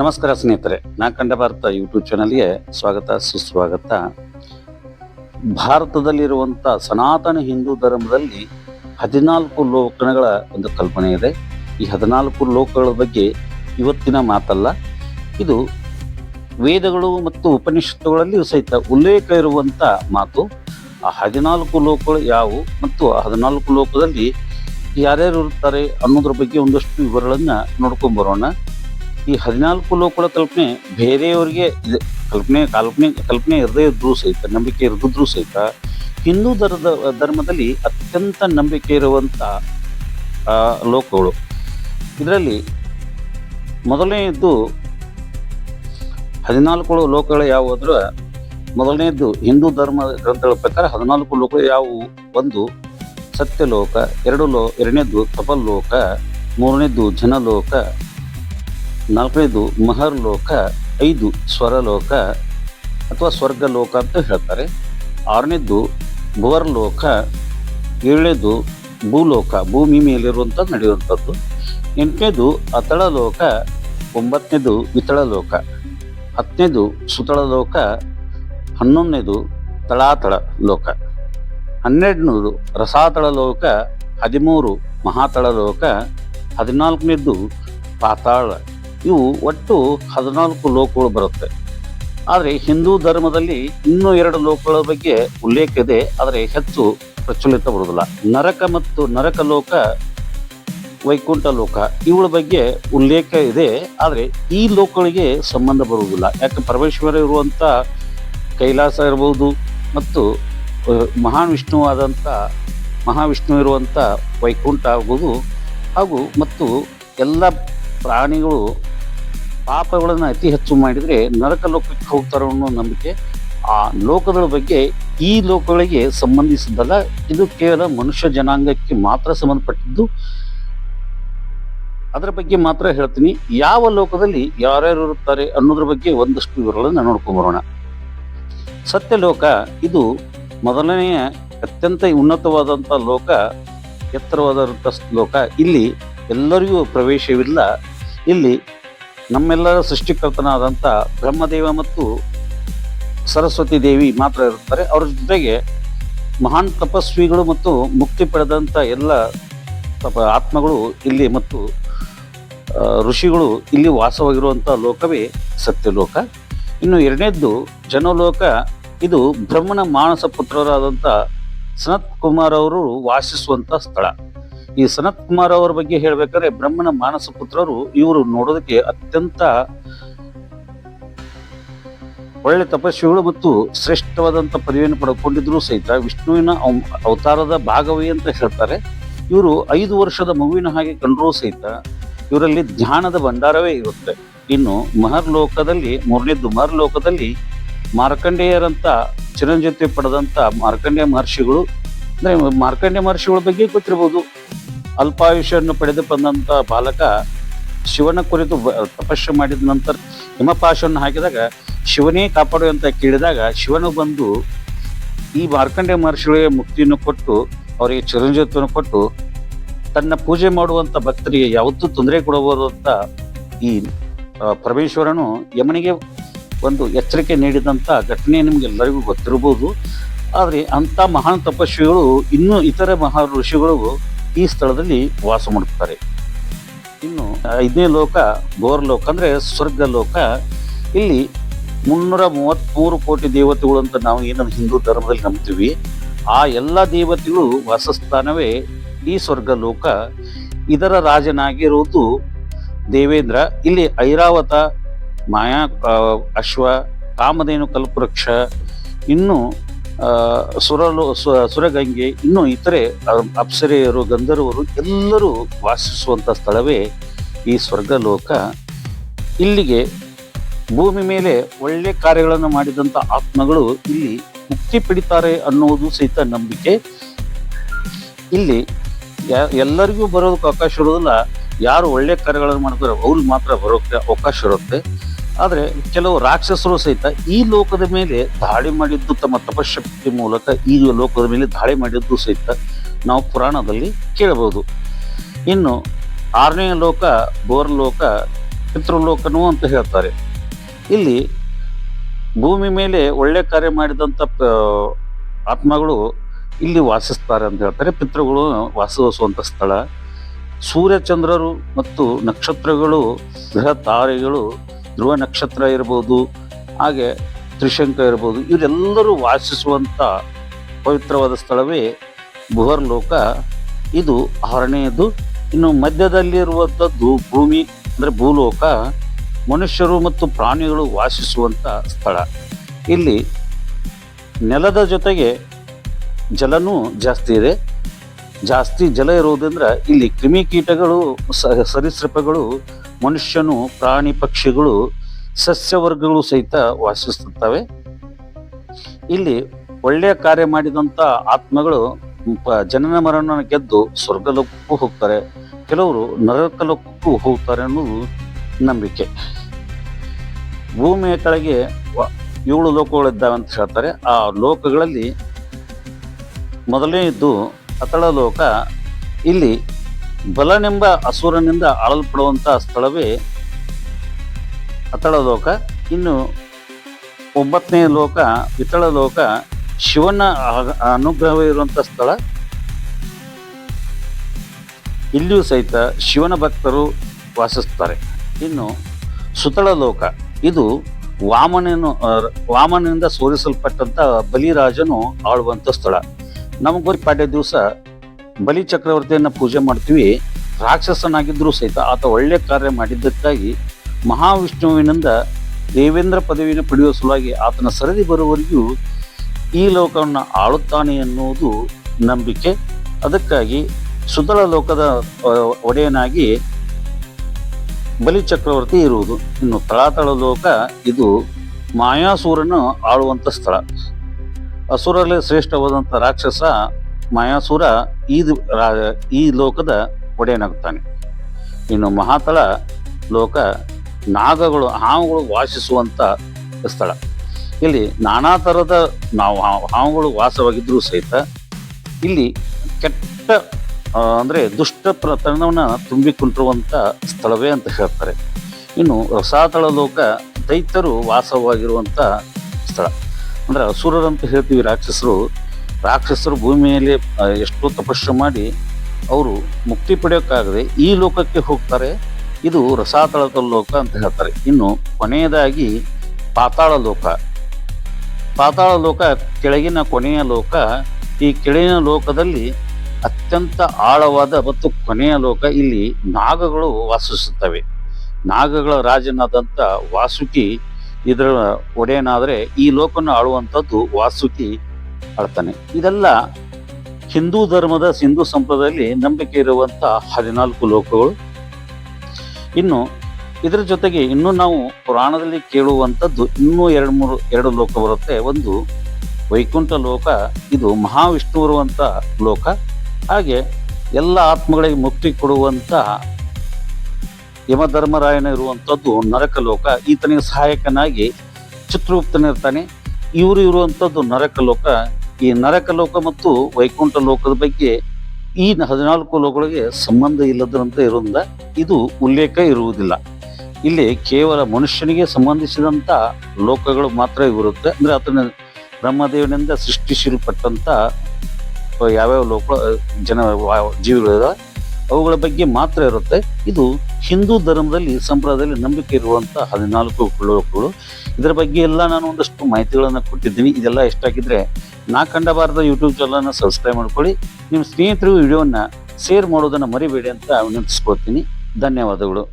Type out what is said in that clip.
ನಮಸ್ಕಾರ ಸ್ನೇಹಿತರೆ, ನಾ ಕಂಡ ಭಾರತ ಯೂಟ್ಯೂಬ್ ಚಾನಲ್ಗೆ ಸ್ವಾಗತ, ಸುಸ್ವಾಗತ. ಭಾರತದಲ್ಲಿರುವಂಥ ಸನಾತನ ಹಿಂದೂ ಧರ್ಮದಲ್ಲಿ ಹದಿನಾಲ್ಕು ಲೋಕಗಳ ಒಂದು ಕಲ್ಪನೆ ಇದೆ. ಈ ಹದಿನಾಲ್ಕು ಲೋಕಗಳ ಬಗ್ಗೆ ಇವತ್ತಿನ ಮಾತಲ್ಲ. ಇದು ವೇದಗಳು ಮತ್ತು ಉಪನಿಷತ್ತುಗಳಲ್ಲಿಯೂ ಸಹಿತ ಉಲ್ಲೇಖ ಇರುವಂಥ ಮಾತು. ಆ ಹದಿನಾಲ್ಕು ಲೋಕಗಳು ಯಾವುವು ಮತ್ತು ಆ ಹದಿನಾಲ್ಕು ಲೋಕದಲ್ಲಿ ಯಾರ್ಯಾರು ಇರ್ತಾರೆ ಅನ್ನೋದ್ರ ಬಗ್ಗೆ ಒಂದಷ್ಟು ವಿವರಗಳನ್ನು ನೋಡ್ಕೊಂಡ್ ಬರೋಣ. ಈ ಹದಿನಾಲ್ಕು ಲೋಕಗಳ ಕಲ್ಪನೆ ಬೇರೆಯವರಿಗೆ ಕಲ್ಪನೆ ಕಲ್ಪನೆ, ಕಾಲ್ಪನೆ ಇರದೇ ಇದ್ರೂ ಸಹಿತ, ನಂಬಿಕೆ ಇರದಿದ್ರೂ ಸಹಿತ ಹಿಂದೂ ಧರ್ಮದ, ಧರ್ಮದಲ್ಲಿ ಅತ್ಯಂತ ನಂಬಿಕೆ ಇರುವಂಥ ಲೋಕಗಳು. ಇದರಲ್ಲಿ ಮೊದಲನೆಯದ್ದು ಹದಿನಾಲ್ಕು ಲೋಕಗಳು ಯಾವುವು ಅಂದ್ರೆ ಮೊದಲನೆಯದ್ದು ಹಿಂದೂ ಧರ್ಮ ಗ್ರಂಥಗಳ ಪ್ರಕಾರ ಹದಿನಾಲ್ಕು ಲೋಕಗಳು ಯಾವುವು ಒಂದು ಸತ್ಯಲೋಕ, ಎರಡು ಲೋ ಎರಡನೇದ್ದು ತಪಲ್ಲೋಕ ಮೂರನೇದ್ದು ಜನಲೋಕ ನಾಲ್ಕನೇದು ಮಹರ್ಲೋಕ ಐದು ಸ್ವರಲೋಕ ಅಥವಾ ಸ್ವರ್ಗಲೋಕ ಅಂತ ಹೇಳ್ತಾರೆ. ಆರನೇದ್ದು ಭುವರ್ಲೋಕ ಏಳನೇದು ಭೂಲೋಕ, ಭೂಮಿ ಮೇಲಿರುವಂಥ ನಡೆಯುವಂಥದ್ದು. ಎಂಟನೇದು ಅತಳ ಲೋಕ, ಒಂಬತ್ತನೇದು ವಿತಳ ಲೋಕ, ಹತ್ತನೇದು ಸುತಳ ಲೋಕ, ಹನ್ನೊಂದನೇದು ತಳಾತಳ ಲೋಕ, ಹನ್ನೆರಡನೇದು ರಸಾತಳ ಲೋಕ, ಹದಿಮೂರು ಮಹಾತಳ ಲೋಕ, ಹದಿನಾಲ್ಕನೇದು ಪಾತಾಳ ಇವು ಒಟ್ಟು ಹದಿನಾಲ್ಕು ಲೋಕಗಳು ಬರುತ್ತೆ. ಆದರೆ ಹಿಂದೂ ಧರ್ಮದಲ್ಲಿ ಇನ್ನೂ ಎರಡು ಲೋಕಗಳ ಬಗ್ಗೆ ಉಲ್ಲೇಖ ಇದೆ, ಆದರೆ ಹೆಚ್ಚು ಪ್ರಚಲಿತ ಬರುವುದಿಲ್ಲ. ನರಕ ಮತ್ತು ನರಕ ಲೋಕ, ವೈಕುಂಠ ಲೋಕ, ಇವುಗಳ ಬಗ್ಗೆ ಉಲ್ಲೇಖ ಇದೆ, ಆದರೆ ಈ ಲೋಕಗಳಿಗೆ ಸಂಬಂಧ ಬರುವುದಿಲ್ಲ. ಯಾಕೆ ಪರಮೇಶ್ವರ ಇರುವಂಥ ಕೈಲಾಸ ಇರಬಹುದು ಮತ್ತು ಮಹಾ ಮಹಾನ್ ವಿಷ್ಣುವಾದಂಥ ಮಹಾವಿಷ್ಣು ಇರುವಂಥ ವೈಕುಂಠ ಆಗುವುದು, ಹಾಗೂ ಮತ್ತು ಎಲ್ಲ ಪ್ರಾಣಿಗಳು ಪಾಪಗಳನ್ನು ಅತಿ ಹೆಚ್ಚು ಮಾಡಿದರೆ ನರಕ ಲೋಕಕ್ಕೆ ಹೋಗ್ತಾರೆ ಅನ್ನೋ ನಂಬಿಕೆ ಆ ಲೋಕಗಳ ಬಗ್ಗೆ ಈ ಲೋಕಗಳಿಗೆ ಸಂಬಂಧಿಸಿದ್ದಲ್ಲ. ಇದು ಕೇವಲ ಮನುಷ್ಯ ಜನಾಂಗಕ್ಕೆ ಮಾತ್ರ ಸಂಬಂಧಪಟ್ಟಿದ್ದು. ಅದರ ಬಗ್ಗೆ ಮಾತ್ರ ಹೇಳ್ತೀನಿ. ಯಾವ ಲೋಕದಲ್ಲಿ ಯಾರ್ಯಾರು ಇರುತ್ತಾರೆ ಅನ್ನೋದ್ರ ಬಗ್ಗೆ ಒಂದಷ್ಟು ವಿವರಗಳನ್ನು ನೋಡ್ಕೊಂಬರೋಣ ಸತ್ಯಲೋಕ ಇದು ಮೊದಲನೆಯ ಅತ್ಯಂತ ಉನ್ನತವಾದಂಥ ಲೋಕ, ಎತ್ತರವಾದಂಥ ಲೋಕ. ಇಲ್ಲಿ ಎಲ್ಲರಿಗೂ ಪ್ರವೇಶವಿಲ್ಲ. ಇಲ್ಲಿ ನಮ್ಮೆಲ್ಲರ ಸೃಷ್ಟಿಕರ್ತನಾದಂಥ ಬ್ರಹ್ಮದೇವ ಮತ್ತು ಸರಸ್ವತಿ ದೇವಿ ಮಾತ್ರ ಇರುತ್ತಾರೆ. ಅವ್ರ ಜೊತೆಗೆ ಮಹಾನ್ ತಪಸ್ವಿಗಳು ಮತ್ತು ಮುಕ್ತಿ ಪಡೆದಂಥ ಎಲ್ಲ ತಪ ಆತ್ಮಗಳು ಇಲ್ಲಿ ಮತ್ತು ಋಷಿಗಳು ಇಲ್ಲಿ ವಾಸವಾಗಿರುವಂಥ ಲೋಕವೇ ಸತ್ಯಲೋಕ. ಇನ್ನು ಎರಡನೇದ್ದು ಜನಲೋಕ, ಇದು ಬ್ರಹ್ಮನ ಮಾನಸ ಪುತ್ರರಾದಂಥ ಸನತ್ ಕುಮಾರ್ ಅವರು ವಾಸಿಸುವಂಥ ಸ್ಥಳ. ಈ ಸನತ್ ಕುಮಾರ್ ಅವರ ಬಗ್ಗೆ ಹೇಳ್ಬೇಕಾದ್ರೆ ಬ್ರಹ್ಮನ ಮಾನಸ ಪುತ್ರರು ಇವರು ನೋಡೋದಕ್ಕೆ ಅತ್ಯಂತ ಒಳ್ಳೆ ತಪಸ್ವಿಗಳು ಮತ್ತು ಶ್ರೇಷ್ಠವಾದಂಥ ಪದವಿಯನ್ನು ಪಡ್ಕೊಂಡಿದ್ರು ಸಹಿತ ವಿಷ್ಣುವಿನ ಅವ್- ಅವತಾರದ ಭಾಗವೇ ಅಂತ ಹೇಳ್ತಾರೆ. ಇವರು ಐದು ವರ್ಷದ ಮಗುವಿನ ಹಾಗೆ ಕಂಡರೂ ಸಹಿತ ಇವರಲ್ಲಿ ಧ್ಯಾನದ ಭಂಡಾರವೇ ಇರುತ್ತೆ. ಇನ್ನು ಮಹರ್ ಲೋಕದಲ್ಲಿ, ಮೂರನೇದ್ದು ಮಹರ್ ಲೋಕದಲ್ಲಿ ಮಾರ್ಕಂಡೇಯರಂತ ಚಿರಂಜೀವಿ ಪಡೆದಂತ ಮಾರ್ಕಂಡೇಯ ಮಹರ್ಷಿಗಳು ಅಂದ್ರೆ ಮಾರ್ಕಂಡೆ ಮಹರ್ಷಿಗಳ ಬಗ್ಗೆ ಗೊತ್ತಿರಬಹುದು ಅಲ್ಪಾಯುಷ್ಯವನ್ನು ಪಡೆದು ಬಂದಂತ ಬಾಲಕ ಶಿವನ ಕುರಿತು ತಪಸ್ಸು ಮಾಡಿದ ನಂತರ ಹಿಮಪಾಶವನ್ನು ಹಾಕಿದಾಗ ಶಿವನೇ ಕಾಪಾಡು ಅಂತ ಕೇಳಿದಾಗ ಶಿವನು ಬಂದು ಈ ಮಾರ್ಕಂಡ್ಯ ಮಹರ್ಷಿಗಳಿಗೆ ಮುಕ್ತಿಯನ್ನು ಕೊಟ್ಟು, ಅವರಿಗೆ ಚಿರಂಜೀವಿತ್ವವನ್ನು ಕೊಟ್ಟು ತನ್ನ ಪೂಜೆ ಮಾಡುವಂತ ಭಕ್ತರಿಗೆ ಯಾವತ್ತೂ ತೊಂದರೆ ಕೊಡಬಹುದು ಅಂತ ಈ ಪರಮೇಶ್ವರನು ಯಮನಿಗೆ ಒಂದು ಎಚ್ಚರಿಕೆ ನೀಡಿದಂಥ ಘಟನೆ ನಿಮ್ಗೆಲ್ಲರಿಗೂ ಗೊತ್ತಿರಬಹುದು ಆದರೆ ಅಂಥ ಮಹಾನ್ ತಪಸ್ವಿಗಳು ಇನ್ನೂ ಇತರ ಮಹಾ ಋಷಿಗಳು ಈ ಸ್ಥಳದಲ್ಲಿ ವಾಸ ಮಾಡುತ್ತಾರೆ. ಇನ್ನು ಐದನೇ ಲೋಕ ಗೋರ್ ಲೋಕ ಅಂದ್ರೆ ಸ್ವರ್ಗ ಲೋಕ ಇಲ್ಲಿ ಮುನ್ನೂರ ಮೂವತ್ತ್ಮೂರು ಕೋಟಿ ದೇವತೆಗಳು ಅಂತ ನಾವು ಏನನ್ನು ಹಿಂದೂ ಧರ್ಮದಲ್ಲಿ ನಂಬ್ತೀವಿ. ಆ ಎಲ್ಲ ದೇವತೆಗಳು ವಾಸಸ್ಥಾನವೇ ಈ ಸ್ವರ್ಗ ಲೋಕ ಇದರ ರಾಜನಾಗಿರುವುದು ದೇವೇಂದ್ರ. ಇಲ್ಲಿ ಐರಾವತ, ಮಾಯಾ ಅಶ್ವ, ಕಾಮಧೇನು, ಕಲ್ಪವೃಕ್ಷ, ಇನ್ನು ಸುರಲು ಸುರಗಂಗೆ, ಇನ್ನು ಇತರೆ ಅಪ್ಸರೆಯರು, ಗಂಧರ್ವರು ಎಲ್ಲರೂ ವಾಸಿಸುವಂಥ ಸ್ಥಳವೇ ಈ ಸ್ವರ್ಗಲೋಕ. ಇಲ್ಲಿಗೆ ಭೂಮಿ ಮೇಲೆ ಒಳ್ಳೆ ಕಾರ್ಯಗಳನ್ನು ಮಾಡಿದಂಥ ಆತ್ಮಗಳು ಇಲ್ಲಿ ಮುಕ್ತಿ ಪಡಿತಾರೆ ಅನ್ನುವುದು ಸಹಿತ ನಂಬಿಕೆ. ಇಲ್ಲಿ ಎಲ್ಲರಿಗೂ ಬರೋದಕ್ಕೆ ಅವಕಾಶ ಇರೋದಿಲ್ಲ ಯಾರು ಒಳ್ಳೆ ಕಾರ್ಯಗಳನ್ನು ಮಾಡ್ತಾರೆ ಅವ್ರಿಗೆ ಮಾತ್ರ ಬರೋಕ್ಕೆ ಅವಕಾಶ ಇರುತ್ತೆ. ಆದರೆ ಕೆಲವು ರಾಕ್ಷಸರು ಸಹಿತ ಈ ಲೋಕದ ಮೇಲೆ ದಾಳಿ ಮಾಡಿದ್ದು ತಮ್ಮ ತಪಶಕ್ತಿ ಮೂಲಕ, ಈ ಲೋಕದ ಮೇಲೆ ದಾಳಿ ಮಾಡಿದ್ದು ಸಹಿತ ನಾವು ಪುರಾಣದಲ್ಲಿ ಕೇಳಬಹುದು. ಇನ್ನು ಆರನೇ ಲೋಕ, ಬೋರ್ ಲೋಕ, ಪಿತೃಲೋಕನೂ ಅಂತ ಹೇಳ್ತಾರೆ. ಇಲ್ಲಿ ಭೂಮಿ ಮೇಲೆ ಒಳ್ಳೆ ಕಾರ್ಯ ಮಾಡಿದಂಥ ಆತ್ಮಗಳು ಇಲ್ಲಿ ವಾಸಿಸ್ತಾರೆ ಅಂತ ಹೇಳ್ತಾರೆ. ಪಿತೃಗಳು ವಾಸಿಸುವಂಥ ಸ್ಥಳ. ಸೂರ್ಯಚಂದ್ರರು ಮತ್ತು ನಕ್ಷತ್ರಗಳು, ಗ್ರಹ ತಾರೆಗಳು ಧ್ರುವ ನಕ್ಷತ್ರ ಇರ್ಬೋದು, ಹಾಗೆ ತ್ರಿಶಂಕ ಇರ್ಬೋದು, ಇವರೆಲ್ಲರೂ ವಾಸಿಸುವಂಥ ಪವಿತ್ರವಾದ ಸ್ಥಳವೇ ಭುವರ್ಲೋಕ. ಲೋಕ ಇದು ಆರನೆಯದು ಇನ್ನು ಮಧ್ಯದಲ್ಲಿರುವಂಥದ್ದು ಭೂಮಿ, ಅಂದರೆ ಭೂಲೋಕ. ಮನುಷ್ಯರು ಮತ್ತು ಪ್ರಾಣಿಗಳು ವಾಸಿಸುವಂಥ ಸ್ಥಳ. ಇಲ್ಲಿ ನೆಲದ ಜೊತೆಗೆ ಜಲನೂ ಜಾಸ್ತಿ ಇದೆ. ಜಾಸ್ತಿ ಜಲ ಇರುವುದರಿಂದ ಇಲ್ಲಿ ಕ್ರಿಮಿಕೀಟಗಳು ಸರೀಸೃಪಗಳು ಮನುಷ್ಯನು ಪ್ರಾಣಿ ಪಕ್ಷಿಗಳು ಸಸ್ಯವರ್ಗಗಳು ಸಹಿತ ವಾಸಿಸುತ್ತವೆ. ಇಲ್ಲಿ ಒಳ್ಳೆಯ ಕಾರ್ಯ ಮಾಡಿದಂಥ ಆತ್ಮಗಳು ಜನನ ಮರಣ ಗೆದ್ದು ಸ್ವರ್ಗಲೋಕಕ್ಕೂ ಹೋಗ್ತಾರೆ. ಕೆಲವರು ನರಕಲೋಕಕ್ಕೂ ಹೋಗ್ತಾರೆ ಅನ್ನೋದು ನಂಬಿಕೆ. ಭೂಮಿಯ ಕೆಳಗೆ ಏಳು ಲೋಕಗಳಿದ್ದಾವೆ ಅಂತ ಹೇಳ್ತಾರೆ. ಆ ಲೋಕಗಳಲ್ಲಿ ಮೊದಲನೆಯದ್ದು ಅತಳ ಲೋಕ. ಇಲ್ಲಿ ಬಲನೆಂಬ ಅಸುರನಿಂದ ಆಳಲ್ಪಡುವಂಥ ಸ್ಥಳವೇ ಅತಳ ಲೋಕ ಇನ್ನು ಒಂಬತ್ತನೇ ಲೋಕ, ಇತಳ ಲೋಕ, ಶಿವನ ಅನುಗ್ರಹ ಅನುಗ್ರಹವಿರುವಂಥ ಸ್ಥಳ. ಇಲ್ಲಿಯೂ ಸಹಿತ ಶಿವನ ಭಕ್ತರು ವಾಸಿಸ್ತಾರೆ. ಇನ್ನು ಸುತಳ ಲೋಕ, ಇದು ವಾಮನನು ವಾಮನಿಂದ ವಾಮನನಿಂದ ಸೋರಿಸಲ್ಪಟ್ಟಂತ ಬಲಿರಾಜನು ಆಳುವಂತ ಸ್ಥಳ. ನಮಗೆ ಪಾಡ್ಯ ದಿವಸ ಬಲಿ ಚಕ್ರವರ್ತಿಯನ್ನ ಪೂಜೆ ಮಾಡ್ತೀವಿ ರಾಕ್ಷಸನಾಗಿದ್ದರೂ ಸಹಿತ ಆತ ಒಳ್ಳೆ ಕಾರ್ಯ ಮಾಡಿದ್ದಕ್ಕಾಗಿ ಮಹಾವಿಷ್ಣುವಿನಿಂದ ದೇವೇಂದ್ರ ಪದವಿಯನ್ನು ಪಡೆಯುವ ಸಲುವಾಗಿ ಆತನ ಸರದಿ ಬರುವವರೆಗೂ ಈ ಲೋಕವನ್ನು ಆಳುತ್ತಾನೆ ಎನ್ನುವುದು ನಂಬಿಕೆ. ಅದಕ್ಕಾಗಿ ಸುದಳ ಲೋಕದ ಒಡೆಯನಾಗಿ ಬಲಿ ಚಕ್ರವರ್ತಿ ಇರುವುದು. ಇನ್ನು ತಳಾತಳ ಲೋಕ ಇದು ಮಾಯಾಸೂರನು ಆಳುವಂಥ ಸ್ಥಳ. ಅಸುರಲ್ಲೇ ಶ್ರೇಷ್ಠವಾದಂಥ ರಾಕ್ಷಸ ಮಾಯಾಸುರ ಈ ಈ ಲೋಕದ ಒಡೆಯನಾಗುತ್ತಾನೆ. ಇನ್ನು ಮಹಾತಳ ಲೋಕ ನಾಗಗಳು, ಹಾವುಗಳು ವಾಸಿಸುವಂಥ ಸ್ಥಳ. ಇಲ್ಲಿ ನಾನಾ ಥರದ ನಾವು ಹಾವು- ಹಾವುಗಳು ವಾಸವಾಗಿದ್ದರೂ ಸಹಿತ ಇಲ್ಲಿ ಕೆಟ್ಟ ಅಂದರೆ ದುಷ್ಟ ಪ್ರತರಣವನ್ನು ತುಂಬಿಕೊಂಡಿರುವಂಥ ಸ್ಥಳವೇ ಅಂತ ಹೇಳ್ತಾರೆ. ಇನ್ನು ರಸಾತಳ ಲೋಕ ದೈತ್ಯರು ವಾಸವಾಗಿರುವಂಥ ಸ್ಥಳ. ಅಂದ್ರೆ ಅಸುರರಂತ ಹೇಳ್ತೀವಿ ರಾಕ್ಷಸರು ರಾಕ್ಷಸರು ಭೂಮಿಯಲ್ಲಿ ಎಷ್ಟು ತಪಸ್ಸು ಮಾಡಿ ಅವರು ಮುಕ್ತಿ ಪಡೆಯೋಕ್ಕಾಗದೆ ಈ ಲೋಕಕ್ಕೆ ಹೋಗ್ತಾರೆ. ಇದು ರಸಾತಳದ ಲೋಕ ಅಂತ ಹೇಳ್ತಾರೆ. ಇನ್ನು ಕೊನೆಯದಾಗಿ ಪಾತಾಳ ಲೋಕ. ಪಾತಾಳ ಲೋಕ ಕೆಳಗಿನ ಕೊನೆಯ ಲೋಕ. ಈ ಕೆಳಗಿನ ಲೋಕದಲ್ಲಿ ಅತ್ಯಂತ ಆಳವಾದ ಮತ್ತು ಕೊನೆಯ ಲೋಕ ಇಲ್ಲಿ ನಾಗಗಳು ವಾಸಿಸುತ್ತವೆ. ನಾಗಗಳ ರಾಜನಾದಂಥ ವಾಸುಕಿ ಇದರ ಒಡೆಯನಾದರೆ ಈ ಲೋಕನ ಆಳುವಂಥದ್ದು ವಾಸುಕಿ ಆಳ್ತಾನೆ ಇದೆಲ್ಲ ಹಿಂದೂ ಧರ್ಮದ ಸಿಂಧು ಸಂಪ್ರದಾಯದಲ್ಲಿ ನಂಬಿಕೆ ಇರುವಂಥ ಹದಿನಾಲ್ಕು ಲೋಕಗಳು. ಇನ್ನು ಇದರ ಜೊತೆಗೆ ಇನ್ನು ನಾವು ಪುರಾಣದಲ್ಲಿ ಕೇಳುವಂಥದ್ದು ಇನ್ನೂ ಎರಡು ಮೂರು, ಎರಡು ಲೋಕ ಬರುತ್ತೆ. ಒಂದು ವೈಕುಂಠ ಲೋಕ, ಇದು ಮಹಾವಿಷ್ಣು ಇರುವಂಥ ಲೋಕ. ಹಾಗೆ ಎಲ್ಲ ಆತ್ಮಗಳಿಗೆ ಮುಕ್ತಿ ಕೊಡುವಂಥ ಯಮಧರ್ಮರಾಯನ ಇರುವಂಥದ್ದು ನರಕ ಲೋಕ. ಈತನಿಗೆ ಸಹಾಯಕನಾಗಿ ಚಿತ್ರಗುಪ್ತನಿರ್ತಾನೆ. ಇವರು ಇರುವಂಥದ್ದು ನರಕ ಲೋಕ. ಈ ನರಕ ಲೋಕ ಮತ್ತು ವೈಕುಂಠ ಲೋಕದ ಬಗ್ಗೆ ಈ ಹದಿನಾಲ್ಕು ಲೋಕಗಳಿಗೆ ಸಂಬಂಧ ಇಲ್ಲದಂತೆ ಇರೋದ್ರಿಂದ ಇದು ಉಲ್ಲೇಖ ಇರುವುದಿಲ್ಲ. ಇಲ್ಲಿ ಕೇವಲ ಮನುಷ್ಯನಿಗೆ ಸಂಬಂಧಿಸಿದಂಥ ಲೋಕಗಳು ಮಾತ್ರ ಇರುತ್ತೆ ಅಂದ್ರೆ ಆತನ ಬ್ರಹ್ಮದೇವನಿಂದ ಸೃಷ್ಟಿಸಲ್ಪಟ್ಟಂತ ಯಾವ್ಯಾವ ಲೋಕ, ಜನ ಜೀವಿಗಳಿದಾವೆ ಅವುಗಳ ಬಗ್ಗೆ ಮಾತ್ರ ಇರುತ್ತೆ. ಇದು ಹಿಂದೂ ಧರ್ಮದಲ್ಲಿ, ಸಂಪ್ರದಾಯದಲ್ಲಿ ನಂಬಿಕೆ ಇರುವಂತ ಹದಿನಾಲ್ಕು ಲೋಕಗಳು. ಇದರ ಬಗ್ಗೆ ಎಲ್ಲ ನಾನು ಒಂದಷ್ಟು ಮಾಹಿತಿಗಳನ್ನು ಕೊಟ್ಟಿದ್ದೀನಿ. ಇದೆಲ್ಲ ಎಷ್ಟಾಗಿದ್ರೆ ನಾ ಕಂಡಬಾರದ ಯೂಟ್ಯೂಬ್ ಚಾನಲನ್ನು ಸಬ್ಸ್ಕ್ರೈಬ್ ಮಾಡ್ಕೊಳ್ಳಿ. ನಿಮ್ಮ ಸ್ನೇಹಿತರಿಗೂ ವಿಡಿಯೋವನ್ನು ಶೇರ್ ಮಾಡೋದನ್ನ ಮರಿಬೇಡಿ ಅಂತ ವಿನಂತಿಸ್ಕೊಳ್ತೀನಿ. ಧನ್ಯವಾದಗಳು.